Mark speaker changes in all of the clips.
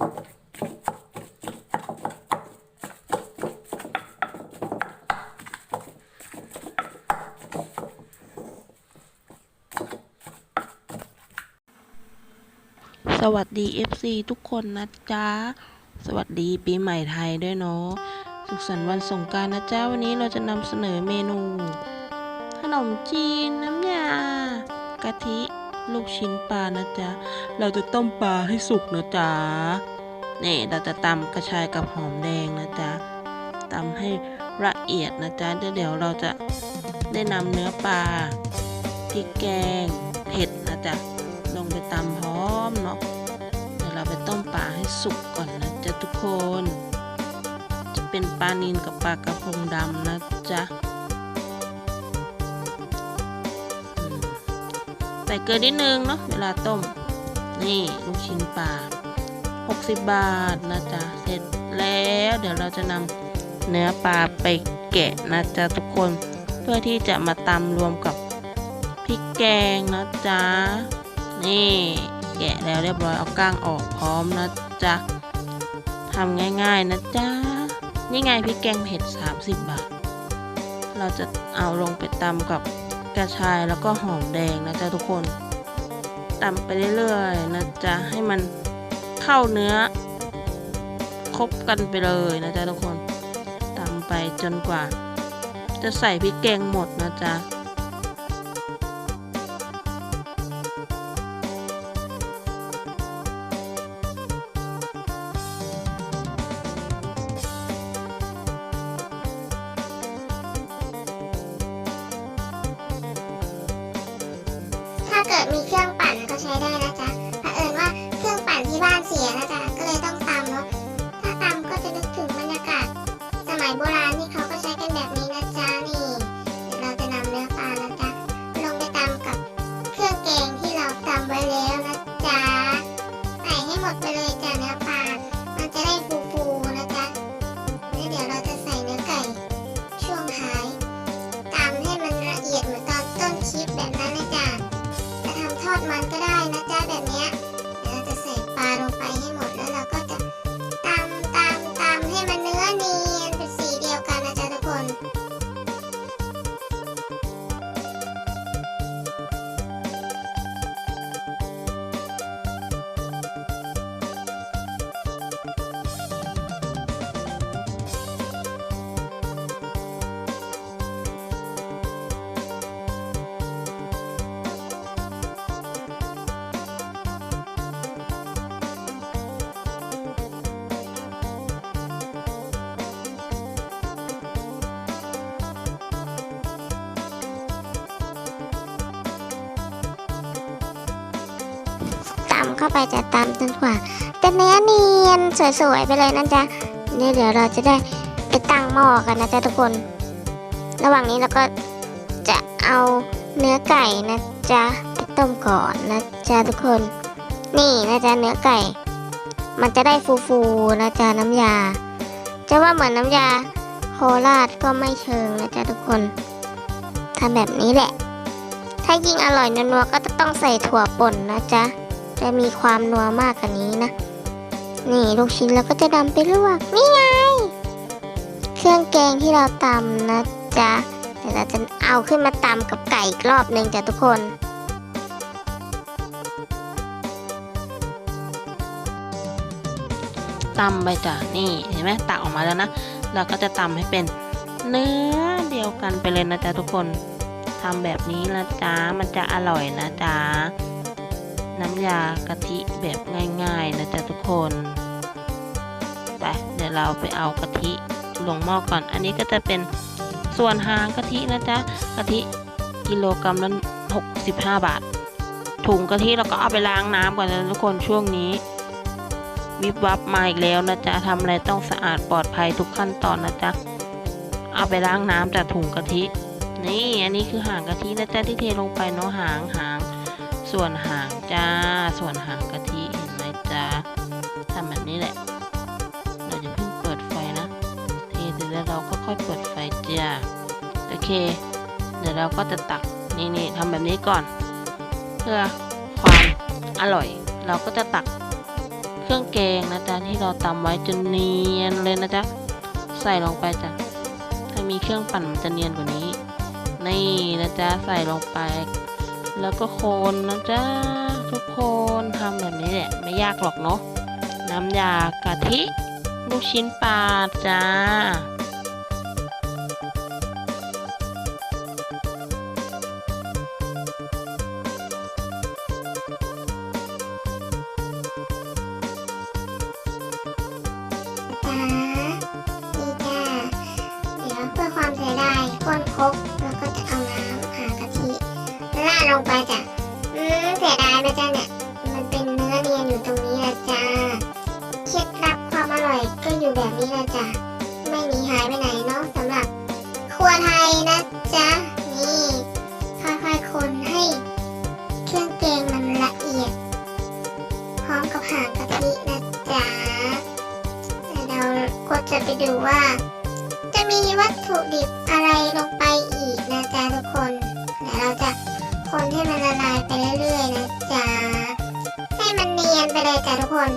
Speaker 1: สวัสดี FC ทุกคนนะจ๊ะ สวัสดีปีใหม่ไทยด้วยเนาะ สุขสันต์วันสงกรารนะจ๊ะ วันนี้เราจะนำเสนอเมนู ขนมจีนน้ำยากะทิ ลูกชิ้นปลานะจ๊ะ เราจะต้มปลาให้สุกนะจ๊ะ นี่เราจะตำกระชายกับหอมแดงนะจ๊ะตำให้ละเอียดนะจ๊ะเดี๋ยวเดี๋ยวเราจะได้นำเนื้อปลาพริกแกงเผ็ดนะจ๊ะลงไปตำพร้อมเนาะเดี๋ยวเราไปต้มปลาให้สุกก่อนนะจ๊ะทุกคน จะเป็นปลานิลกับปลากระพงดำนะจ๊ะใส่เกลือนิดนึงเนาะเวลาต้ม นี่ลูกชิ้นปลา 60 บาทนะจ๊ะเสร็จแล้วเดี๋ยวเราจะนำเนื้อปลาไปแกะนะจ๊ะทุกคนเพื่อที่จะมาตำรวมกับพริกแกงนะจ๊ะนี่แกะแล้วเรียบร้อยเอาก้างออกพร้อมนะจ๊ะทำง่ายๆนะจ๊ะนี่ไงพริกแกงเผ็ด 30 บาท เราจะเอาลงไปตำกับกระชายแล้วก็หอมแดงนะจ๊ะทุกคนตำไปเรื่อยๆนะจ๊ะให้มัน เข้าเนื้อ ครบกันไปเลยนะจ๊ะทุกคนตำไปจนกว่า จะใส่พริกแกงหมดนะจ๊ะ
Speaker 2: เข้าไปจะตำจนกว่า แต่เนื้อเนียนสวยๆไปเลยนะจ๊ะนี่เดี๋ยวเราจะได้ไปตั้งหม้อกันนะจ๊ะทุกคน ระหว่างนี้เราก็จะเอาเนื้อไก่นะจ๊ะไปต้มก่อนนะจ๊ะทุกคน นี่นะจ๊ะเนื้อไก่ มันจะได้ฟูๆนะจ๊ะน้ำยา จะว่าเหมือนน้ำยาโคราชก็ไม่เชิงนะจ๊ะทุกคนทำแบบนี้แหละ ถ้ายิ่งอร่อยนัวๆก็จะต้องใส่ถั่วป่นนะจ๊ะ จะมีความนัวมากกว่านี้นะ นี่ลูกชิ้นเราก็จะดำไปลวก นี่ไง เครื่องแกงที่เราตำนะจ๊ะ เดี๋ยวเราจะเอาขึ้นมาตำกับไก่อีกรอบหนึ่งจ้ะทุกคน
Speaker 1: ตำไปจ้ะนี่เห็นไหมตักออกมาแล้วนะ เราก็จะตำให้เป็นเนื้อเดียวกันไปเลยนะจ๊ะทุกคนทำแบบนี้นะจ๊ะมันจะอร่อยนะจ๊ะ น้ำยากะทิแบบง่ายๆนะจ๊ะทุกคนไปเดี๋ยวเราไปเอากะทิลงหม้อก่อน อันนี้ก็จะเป็นส่วนหางกะทินะจ๊ะกะทิกิโลกรัมละ65 บาท ถุงกะทิเราก็เอาไปล้างน้ำก่อนนะทุกคนช่วงนี้ วิบวับมาอีกแล้วนะจ๊ะทำอะไรต้องสะอาดปลอดภัยทุกขั้นตอนนะจ๊ะเอาไปล้างน้ำจากถุงกะทิ นี่อันนี้คือหางกะทินะจ๊ะที่เทลงไปเนาะหางหาง ส่วนหางจ้า ส่วนหางกะทิเห็นไหมจ๊ะทำแบบนี้แหละ เราจะเพิ่งเปิดไฟนะเทเสร็จแล้วเราก็ค่อยเปิดไฟจ้า โอเค เดี๋ยวเราก็จะตักนี่นี่ทำแบบนี้ก่อน เพื่อความอร่อย เราก็จะตักเครื่องแกงนะจ๊ะที่เราตำไว้จนเนียนเลยนะจ๊ะ ใส่ลงไปจ้ะ ถ้ามีเครื่องปั่นมันจะเนียนกว่านี้ นี่นะจ๊ะใส่ลงไป แล้วก็โคนนะจ๊ะทุกคนทำแบบนี้แหละไม่ยากหรอกเนาะน้ำยากะทิ ลูกชิ้นปลาจ้า
Speaker 2: งไปจ้ะอืมเสียดายนะจ๊ะเนี่ย มันเป็นเนื้อเนียนอยู่ตรงนี้นะจ๊ะเคล็ดลับความอร่อยก็อยู่แบบนี้นะจ๊ะไม่หนีหายไปไหนเนาะสำหรับ ครัวไทยนะจ๊ะ นี่ค่อยๆคนให้เครื่องแกงมันละเอียด พร้อมกับหางกะทินะจ๊ะเราก็จะไปดูว่า จะมีวัตถุดิบอะไรลงไปอีกนะจ๊ะทุกคนเดี๋ยวเราจะ ให้มันละลายไปเรื่อยๆนะจ๊ะ ให้มันเนียนไปเลยจ้ะทุกคน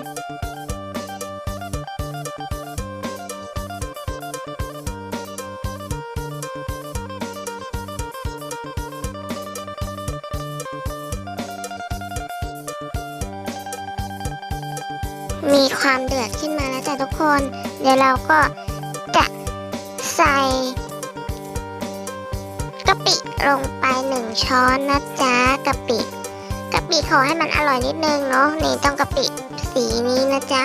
Speaker 2: มีความเดือดขึ้นมาแล้วจ้ะทุกคน เดี๋ยวเราก็ ช้อนนะจ๊ะกะปิกะปิขอให้มันอร่อยนิดนึงเนาะนี่ต้องกะปิสีนี้นะจ๊ะ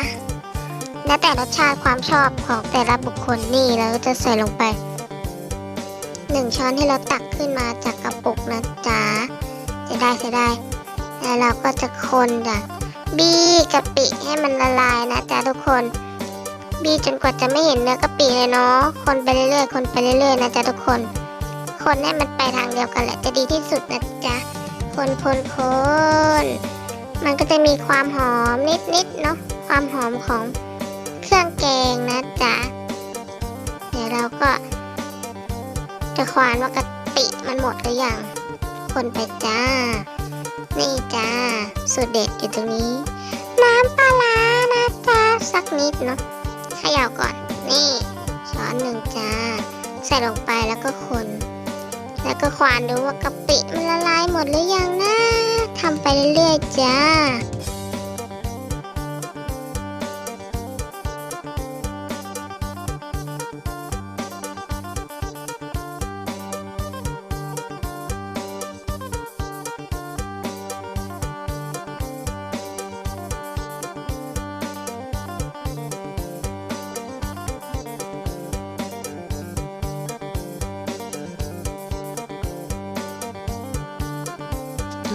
Speaker 2: แล้วแต่รสชาติความชอบของแต่ละบุคคลนี่เราก็จะใส่ลงไปหนึ่งช้อนที่เราตักขึ้นมาจากกระปุกนะจ๊ะจะได้จะได้แล้วเราก็จะคนจ้ะบีกะปิให้มันละลายนะจ๊ะทุกคนบีจนกว่าจะไม่เห็นเนื้อกะปิเลยเนาะคนไปเรื่อยๆคนไปเรื่อยๆนะจ๊ะทุกคน คนให้มันไปทางเดียวกันแหละจะดีที่สุดนะจ๊ะ คนคนคนมันก็จะมีความหอมนิดๆเนาะ ความหอมของเครื่องแกงนะจ๊ะ เดี๋ยวเราก็ จะควานว่ากะปิมันหมดหรือยัง คนไปจ้า นี่จ้า สูตรเด็ดอยู่ตรงนี้ น้ำปลาร้านะจ๊ะ สักนิดเนาะขย่าก่อน นี่ช้อนหนึ่งจ้า ใส่ลงไปแล้วก็คน แล้วก็ควานดูว่ากะปิมันละลายหมดหรือยังนะทำไปเรื่อยๆจ้า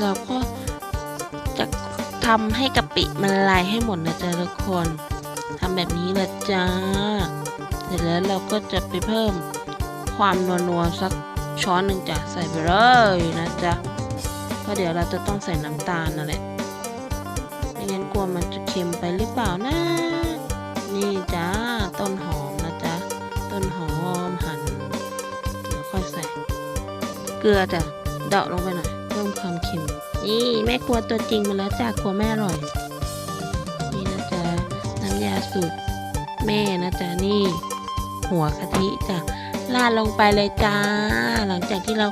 Speaker 1: เราก็จะทำให้กะปิมันลายให้หมดนะจ๊ะทุกคนทำแบบนี้ละจ้า เสร็จแล้วเราก็จะไปเพิ่มความนัวๆสักช้อนหนึ่งจ้ะใส่ไปเลยนะจ๊ะเพราะเดี๋ยวเราจะต้องใส่น้ำตาลนั่นแหละไม่งั้นกลัวมันจะเค็มไปหรือเปล่านะ นี่จ้าต้นหอมนะจ๊ะต้นหอมหั่นแล้วค่อยใส่ เกลือจ้ะเดาะลงไปหน่อย นี่แม่ครัวตัวจริงมาแล้วจ้ะครัวแม่อร่อย นี่นะจ๊ะน้ำยาสูตรแม่นะจ๊ะนี่ หัวกะทิจ้ะราดลงไปเลยจ้า หลังจากที่เรา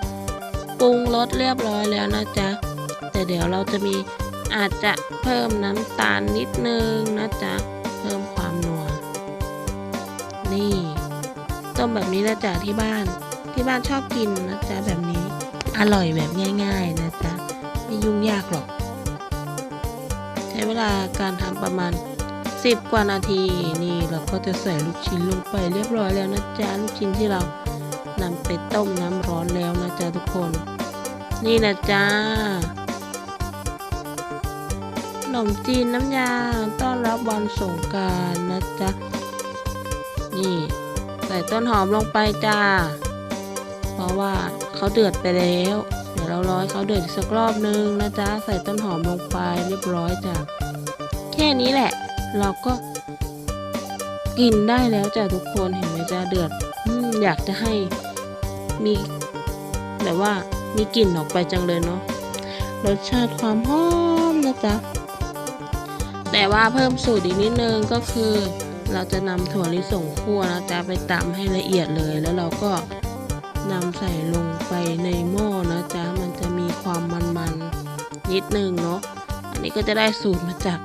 Speaker 1: ปรุงรสเรียบร้อยแล้วนะจ๊ะแต่เดี๋ยวเราจะมีอาจจะเพิ่มน้ำตาลนิดนึงนะจ๊ะเพิ่มความนัว นี่ต้มแบบนี้นะจ๊ะที่บ้านที่บ้านชอบกินนะจ๊ะแบบนี้อร่อยแบบง่าย ๆ นะจ๊ะ ไม่ยุ่งยากหรอก ใช้เวลาการทำประมาณ 10 กว่านาทีนี่เราก็จะใส่ลูกชิ้นลงไปเรียบร้อยแล้วนะจ๊ะลูกชิ้นที่เรานำไปต้มน้ำร้อนแล้วนะจ๊ะทุกคน นี่นะจ๊ะขนมจีนน้ำยาต้อนรับวันสงการนะจ๊ะ นี่ใส่ต้นหอมลงไปจ้า เพราะว่าเขาเดือดไปแล้ว เรียวเรารอให้เขาเดือดสักรอบนึงนะจ๊ะใส่ต้นหอมลงไปเรียบร้อยจ้ะแค่นี้แหละ เราก็กินได้แล้วจ้ะทุกคนเห็นไหมจ้ะเดือดอยากจะให้มีแบบว่ามีกลิ่นออกไปจังเลยเนาะรสชาติความหอมนะจ๊ะแต่ว่าเพิ่มสูตรอีกนิดนึงก็คือ เราจะนำถั่วลิสงคั่วนะจ๊ะไปตำให้ละเอียดเลยแล้วเราก็ นำใส่ลงไปในหม้อนะจ๊ะ มันจะมีความมันๆนิดนึงเนาะ อันนี้ก็จะได้สูตรมาจาก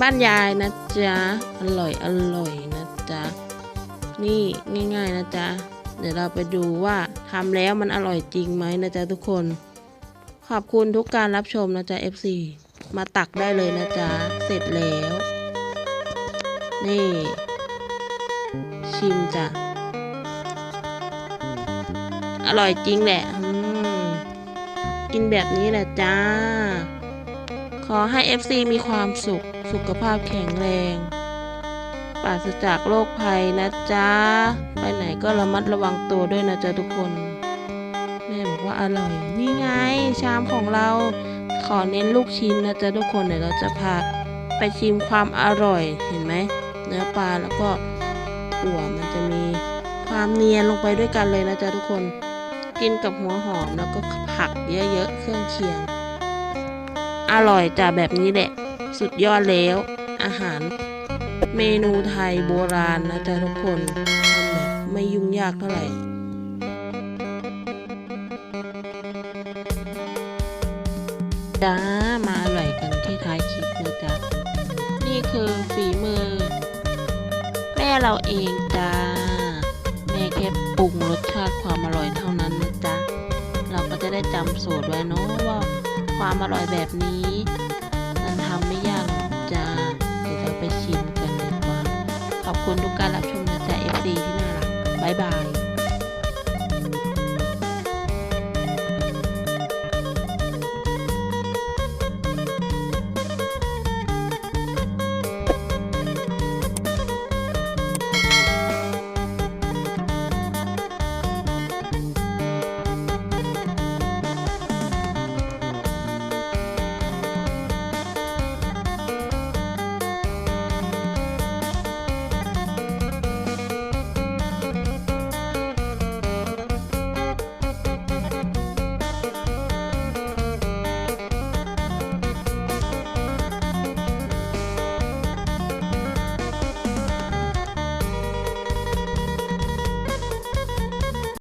Speaker 1: บ้านยายนะจ๊ะ อร่อยอร่อยนะจ๊ะ นี่ง่าย ๆนะจ๊ะ เดี๋ยวเราไปดูว่าทำแล้วมันอร่อยจริงไหมนะจ๊ะทุกคน ขอบคุณทุกการรับชมนะจ๊ะ FC มาตักได้เลยนะจ๊ะ เสร็จแล้ว นี่ ชิมจ้ะ ร่อยจริงแหละกินแบบนี้แหละจ้า ขอให้ FC มีความสุข สุขภาพแข็งแรง ปราศจากโรคภัยนะจ๊ะ ไปไหนก็ระมัดระวังตัวด้วยนะจ๊ะทุกคน แม่บอกว่าอร่อย นี่ไง ชามของเรา ขอเน้นลูกชิ้นนะจ๊ะทุกคน เดี๋ยวเราจะพาไปชิมความอร่อย เห็นไหม เนื้อปลาแล้วก็อั่วมันจะมีความเนียนลงไปด้วยกันเลยนะจ๊ะทุกคน กินกับหัวหอมแล้วก็ผักเยอะๆเครื่องเคียง อร่อยจ้ะแบบนี้แหละ สุดยอดแล้ว อาหารเมนูไทยโบราณนะจ๊ะทุกคนทำแบบไม่ยุ่งยากเท่าไหร่จ้ามาอร่อยกันที่ท้ายคลิปนะจ๊ะนี่คือฝีมือ แม่เราเองจ้า ยแค่ปรุงรสชาติความอร่อยเท่านั้นนะจ๊ะ เราก็จะได้จำสูตรไว้เนาะว่าความอร่อยแบบนี้นั้นทำไม่ยากจ้าเดี๋ยวเราไปชิมกันเลยว่า ขอบคุณทุกการรับชมนะจ๊ะ FC ที่น่ารัก บ๊ายบาย